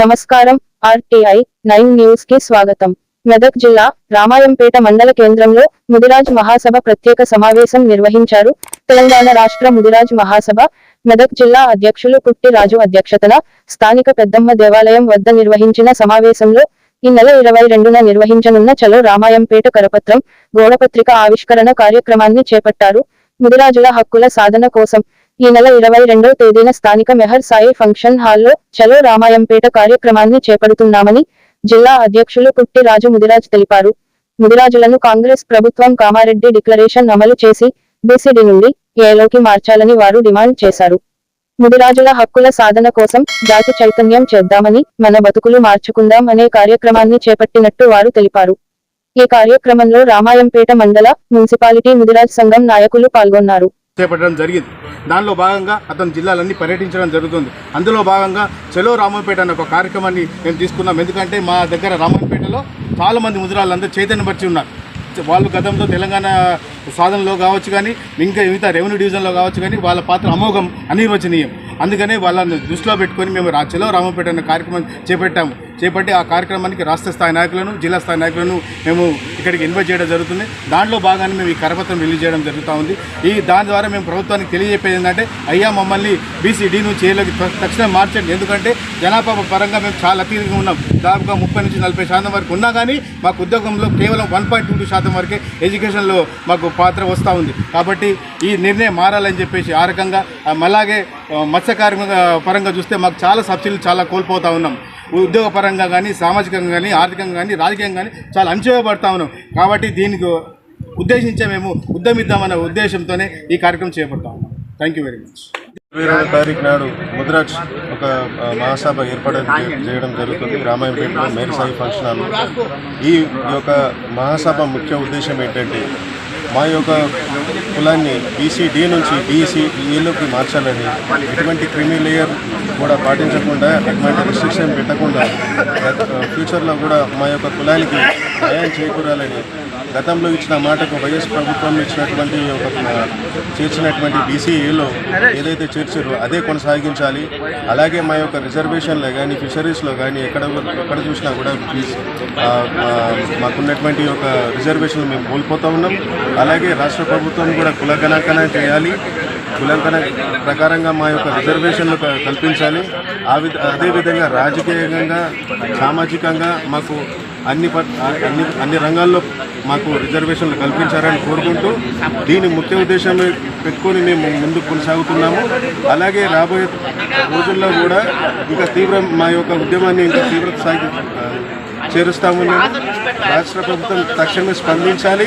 నమస్కారం RTI nine న్యూస్కి స్వాగతం. మెదక్ జిల్లా రామాయంపేట మండల కేంద్రంలో ముదిరాజ్ మహాసభ ప్రత్యేక సమావేశం నిర్వహించారు తెలంగాణ రాష్ట్ర ముదిరాజ్ మహాసభ. మెదక్ జిల్లా అధ్యక్షులు పుట్టి రాజు అధ్యక్షతన స్థానిక పెద్దమ్మ దేవాలయం వద్ద నిర్వహించిన సమావేశంలో ఈ నెల ఇరవై రెండున నిర్వహించనున్న చలో రామాయంపేట కరపత్రం గోడపత్రిక ఆవిష్కరణ కార్యక్రమాన్ని చేపట్టారు. ముదిరాజుల హక్కుల సాధన కోసం ఈ నెల ఇరవై రెండో తేదీన స్థానిక మెహర్ సాయి ఫంక్షన్ హాల్లో చలో రామాయంపేట కార్యక్రమాన్ని చేపడుతున్నామని జిల్లా అధ్యక్షులు పుట్టి రాజు ముదిరాజ్ తెలిపారు. ముదిరాజులను కాంగ్రెస్ ప్రభుత్వం కామారెడ్డి డిక్లరేషన్ అమలు చేసి బీసీడీ నుండి ఏలోకి మార్చాలని వారు డిమాండ్ చేశారు. ముదిరాజుల హక్కుల సాధన కోసం జాతి చైతన్యం చేద్దామని మన బతుకులు మార్చుకుందాం అనే కార్యక్రమాన్ని చేపట్టినట్టు వారు తెలిపారు. ఈ కార్యక్రమంలో రామాయంపేట మండల మున్సిపాలిటీ ముదిరాజ్ సంఘం నాయకులు పాల్గొన్నారు. చేపట్టడం జరిగింది. దానిలో భాగంగా అతను జిల్లాలన్నీ పర్యటించడం జరుగుతుంది. అందులో భాగంగా చెలో రామంపేట అనే ఒక కార్యక్రమాన్ని మేము తీసుకున్నాం. ఎందుకంటే మా దగ్గర రామంపేటలో చాలామంది ముదిరాళ్ళందరూ చైతన్యపరిచి ఉన్నారు. వాళ్ళు గతంలో తెలంగాణ సాధనలో కావచ్చు కానీ ఇంకా మిగతా రెవెన్యూ డివిజన్లో కావచ్చు కానీ వాళ్ళ పాత్ర అమోఘం అనిర్వచనీయం. అందుకనే వాళ్ళని దృష్టిలో పెట్టుకొని మేము రా చెలో అనే కార్యక్రమం చేపట్టాము. చేపట్టి ఆ కార్యక్రమానికి రాష్ట్ర స్థాయి నాయకులను జిల్లా స్థాయి నాయకులను మేము ఇక్కడికి ఇన్వైట్ చేయడం జరుగుతుంది. దాంట్లో భాగాన్ని మేము ఈ కరపత్రం రిలీజ్ చేయడం జరుగుతూ ఉంది. ఈ దాని ద్వారా మేము ప్రభుత్వానికి తెలియజెప్పేది ఏంటంటే అయ్యా మమ్మల్ని బీసీడీ నుంచి ఏలోకి తక్షణం మార్చండి. ఎందుకంటే జనాభా పరంగా మేము చాలా అతీతంగా ఉన్నాం. దాదాపుగా ముప్పై నుంచి నలభై శాతం వరకు ఉన్నా కానీ మాకు ఉద్యోగంలో కేవలం వన్ పాయింట్ టూ శాతం వరకే ఎడ్యుకేషన్లో మాకు పాత్ర వస్తూ ఉంది. కాబట్టి ఈ నిర్ణయం మారాలని చెప్పేసి ఆ రకంగా అలాగే ఆ, పరంగా చూస్తే మాకు చాలా సబ్సిడీలు చాలా కోల్పోతూ ఉన్నాం. ఉద్యోగపరంగా కానీ సామాజికంగా కానీ ఆర్థికంగా కానీ రాజకీయంగా కానీ చాలా అంచవేయబడతా ఉన్నాం. కాబట్టి దీనికి ఉద్దేశించే మేము ఉద్యమిద్దామనే ఉద్దేశంతోనే ఈ కార్యక్రమం చేపడతా ఉన్నాం. థ్యాంక్ యూ వెరీ మచ్ ఇరవై తారీఖు నాడు ముద్రాజ్ ఒక మహాసభ ఏర్పాటు చేయడం జరుగుతుంది. రామాయంపేటలో మేరసాయి ఫంక్షన్ హాల్ ఈ యొక్క మహాసభ ముఖ్య ఉద్దేశం ఏంటంటే మా యొక్క కులాన్ని బీసీడీ నుంచి బీసీఈలోకి మార్చాలని ఎటువంటి క్రిమి లేయర్ కూడా పాటించకుండా ఎటువంటి రిస్ట్రిక్షన్ పెట్టకుండా ఫ్యూచర్లో కూడా మా యొక్క కులానికి న్యాయం చేకూరాలని గతంలో ఇచ్చిన మాటకు వైఎస్ ప్రభుత్వం ఇచ్చినటువంటి ఒక చేర్చినటువంటి బీసీఏలో ఏదైతే చేర్చారో అదే కొనసాగించాలి. అలాగే మా యొక్క రిజర్వేషన్లో కానీ ఫిషరీస్లో కానీ ఎక్కడ ఎక్కడ చూసినా కూడా మాకున్నటువంటి ఒక రిజర్వేషన్లు మేము కోల్పోతూ ఉన్నాం. అలాగే రాష్ట్ర ప్రభుత్వం కూడా కుల కులగణాంకన చేయాలి. కులంకన ప్రకారంగా మా యొక్క రిజర్వేషన్లు క- కల్పించాలి. ఆ విధ అదేవిధంగా రాజకీయంగా సామాజికంగా మాకు అన్ని అన్ని అన్ని రంగాల్లో మాకు రిజర్వేషన్లు కల్పించారని కోరుకుంటూ దీని ముఖ్య ఉద్దేశం పెట్టుకొని మేము ముందుకు కొనసాగుతున్నాము. అలాగే రాబోయే రోజుల్లో కూడా ఇంకా తీవ్ర మా యొక్క ఉద్యమాన్ని ఇంకా తీవ్ర స్థాయికి చేరుస్తాము మేము. రాష్ట్ర ప్రభుత్వం తక్షణమే స్పందించాలి.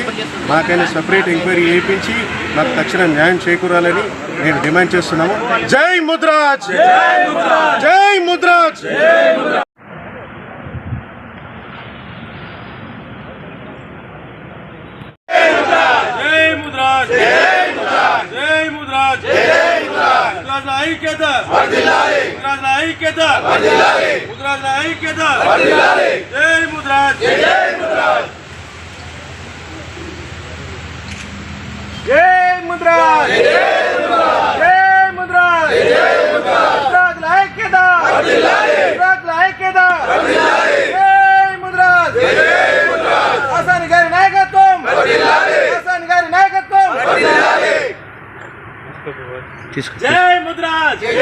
మాకైనా సపరేట్ ఎంక్వైరీ చేయించి మాకు తక్షణ న్యాయం చేకూరాలని నేను డిమాండ్ చేస్తున్నాము. జై ముద్రాజ్! జై ముద్రాజ్ జై ముద్రాజ్ జై ముద్రాజ్ జై ముద్రాజ్ జై ముద్రాజ్ ముద్రాజ్ ఐక్యత వర్ధిల్లాలి ముద్రాజ్ ఐక్యత వర్ధిల్లాలి ముద్రాజ్ ఐక్యత వర్ధిల్లాలి జై ముద్రాజ్ జై ముద్రాజ్ జై ముద్రాజ్ జై ముద్రాజ్ జై ముద్రాజ్ ముద్రాజ్ ఐక్యత వర్ధిల్లాలి ముద్రాజ్ ఐక్యత వర్ధిల్లాలి జై ముద్రాజ్ జై ముద్రాజ్ హసన్ గారి నాయకత్వం వర్ధిల్లాలి హసన్ గారి నాయకత్వం వర్ధిల్లాలి జై ముద్రాజ్ జై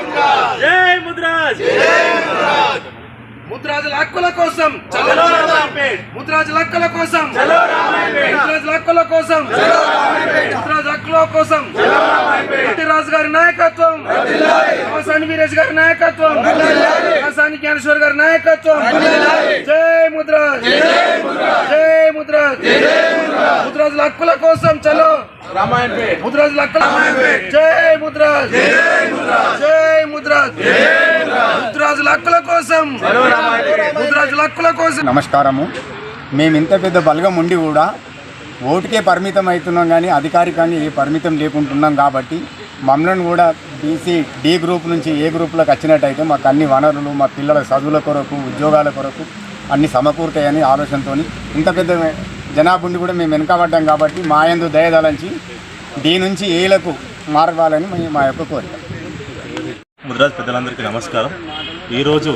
ముద్రాజ్ జై ముద్రాజ్ జై ముద్రాజ్ ముద్రాజుల హక్కుల కోసం చలో రామాయంపేట్ ముద్రాజుల హక్కుల కోసం చలో రామాయంపేట్ ముద్రాజుల హక్కుల కోసం చలో రామాయంపేట్ ముద్రాజు హక్కుల కోసం చలో రామాయంపేట్ రాజు గారి నాయకత్వం హసాని వీరేష్ గారి నాయకత్వం హసాని జ్ఞానేశ్వర్ గారి నాయకత్వం జై ముద్రాజ్ జై ముద్రాజ్ జై ముద్రాజ్ ముద్రాజుల హక్కుల కోసం చలో జై ముద్రాజ్. జై ముద్రాజ్. జై ముద్రాజ్. హక్కుల కోసం. హక్కుల కోసం. నమస్కారము. మేము ఇంత పెద్ద బలగం ఉండి కూడా ఓటుకే పరిమితం అవుతున్నాం కానీ అధికారికంగా ఏ పరిమితం లేకుంటున్నాం కాబట్టి మమ్మల్ని కూడా బీసీ డి గ్రూప్ నుంచి ఏ గ్రూప్లోకి వచ్చినట్టయితే మాకు అన్ని వనరులు మా పిల్లల చదువుల కొరకు ఉద్యోగాల కొరకు అన్ని సమకూరుతాయని ఆలోచనతో ఇంత పెద్ద జనాభుండి కూడా మేము వెనుకబడ్డాం కాబట్టి మా యందు దయదలంచి దీని నుంచి ఏలకు మారవాలని మా యొక్క కోరిక. ముద్రాజ్ పెద్దలందరికీ నమస్కారం. ఈరోజు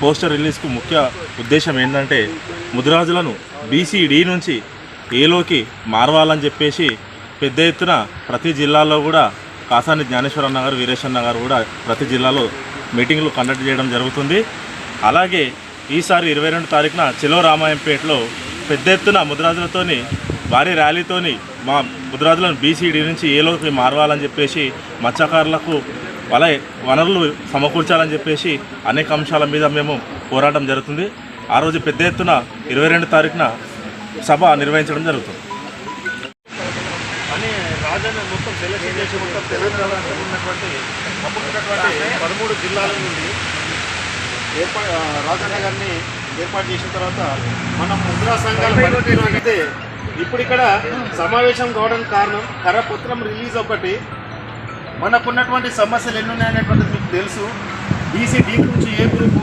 పోస్టర్ రిలీజ్కు ముఖ్య ఉద్దేశం ఏంటంటే ముద్రాజులను బీసీడీ నుంచి ఏలోకి మారవాలని చెప్పేసి పెద్ద ఎత్తున ప్రతి జిల్లాలో కూడా కాసాని జ్ఞానేశ్వరన్న గారు వీరేశన్న గారు కూడా ప్రతి జిల్లాలో మీటింగ్లు కండక్ట్ చేయడం జరుగుతుంది. అలాగే ఈసారి ఇరవై రెండు తారీఖున చిలో రామాయంపేటలో పెద్ద ఎత్తున ముద్రాజులతోని భారీ ర్యాలీతోని మా ముద్రాజులను బీసీడీ నుంచి ఏలోకి మారవాలని చెప్పేసి మత్స్యకారులకు వాళ్ళ వనరులు సమకూర్చాలని చెప్పేసి అనేక అంశాల మీద మేము పోరాటం జరుగుతుంది. ఆ రోజు పెద్ద ఎత్తున ఇరవై రెండు తారీఖున సభ నిర్వహించడం జరుగుతుంది. మొత్తం సెలెక్షన్ చేసి మొత్తం తెలంగాణ ఉన్నటువంటి పదమూడు జిల్లాల నుండి ఏర్పా రాజన్న గారిని ఏర్పాటు చేసిన తర్వాత మన ముద్రా సంఘాల అయితే ఇప్పుడు ఇక్కడ సమావేశం కావడానికి కారణం కరపత్రం రిలీజ్ ఒకటి. మనకున్నటువంటి సమస్యలు ఎన్ని ఉన్నాయనేటువంటిది మీకు తెలుసు. బీసీ డీ నుంచి ఏ గ్రూపు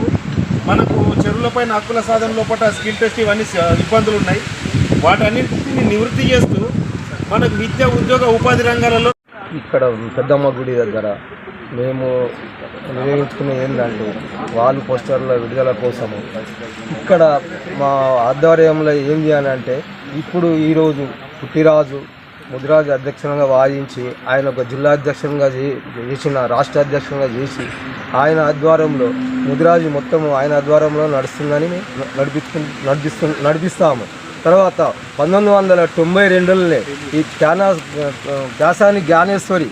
మనకు చెరువులపైన హక్కుల సాధన లోపల స్కిల్ టెస్ట్ ఇవన్నీ ఇబ్బందులు ఉన్నాయి. వాటన్నింటిని నివృత్తి చేస్తూ మనకు విద్య ఉద్యోగ ఉపాధి రంగాలలో ఇక్కడ పెద్దమ్మ గుడి దగ్గర మేము నిర్వహించుకునేది ఏంటంటే వాళ్ళు పోస్టర్ల విడుదల కోసము. ఇక్కడ మా ఆధ్వర్యంలో ఏం చేయాలంటే ఇప్పుడు ఈరోజు పుట్టిరాజు ముదిరాజు అధ్యక్షునిగా వాదించి ఆయన ఒక జిల్లా అధ్యక్షునిగా చేసిన రాష్ట్ర అధ్యక్షునిగా చేసి ఆయన ఆధ్వర్యంలో ముదిరాజు మొత్తం ఆయన ఆధ్వర్యంలో నడుస్తుందని నడిపిస్తు నడిపిస్తు నడిపిస్తాము. తర్వాత పంతొమ్మిది వందల తొంభై రెండులోనే ఈ జ్ఞానా వ్యాసాని జ్ఞానేశ్వరి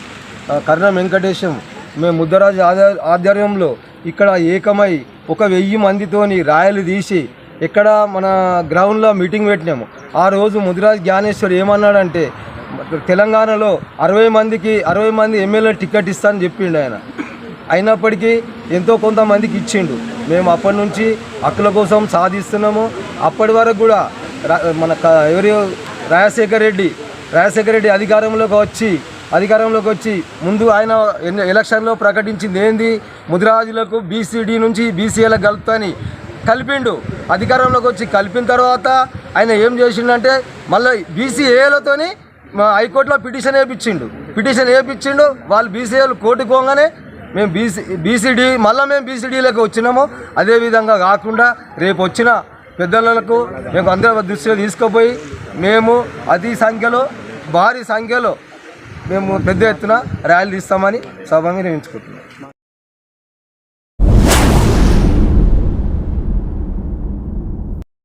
కర్ణ కర్ణం వెంకటేశం మేము ముద్దరాజు ఆధ్వర్యంలో ఇక్కడ ఏకమై ఒక వెయ్యి మందితోని రాయలు తీసి ఇక్కడ మన గ్రౌండ్లో మీటింగ్ పెట్టినాము. ఆ రోజు ముదిరాజ్ జ్ఞానేశ్వర్ ఏమన్నాడంటే తెలంగాణలో అరవై మందికి అరవై మంది ఎమ్మెల్యే టికెట్ ఇస్తానని చెప్పిండు ఆయన. అయినప్పటికీ ఎంతో కొంతమందికి ఇచ్చిండు. మేము అప్పటి నుంచి హక్కుల కోసం సాధిస్తున్నాము. అప్పటి వరకు కూడా మన ఎవరి? రాజశేఖర రెడ్డి. రాజశేఖర రెడ్డి అధికారంలోకి వచ్చి అధికారంలోకి వచ్చి ముందు ఆయన ఎలక్షన్లో ప్రకటించింది ఏంది? ముదిరాజులకు బీసీడీ నుంచి బీసీఏలకు కలుపుతాని కలిపిండు. అధికారంలోకి వచ్చి కలిపిన తర్వాత ఆయన ఏం చేసిండంటే మళ్ళీ బీసీఏలతోని మా హైకోర్టులో పిటిషన్ వేయించిండు పిటిషన్ వేయించిండు వాళ్ళు బీసీఏలు కోటుకోగానే మేము బీసీ బీసీడీ మళ్ళీ మేము బీసీడీలోకి వచ్చినాము. అదేవిధంగా కాకుండా రేపు వచ్చిన పెద్దలకు మేము అందరం దృష్టిలో తీసుకుపోయి మేము అతి సంఖ్యలో భారీ సంఖ్యలో మేము పెద్ద ఎత్తున ర్యాలీ తీస్తామని సభ నిర్వహించుకుంటున్నాం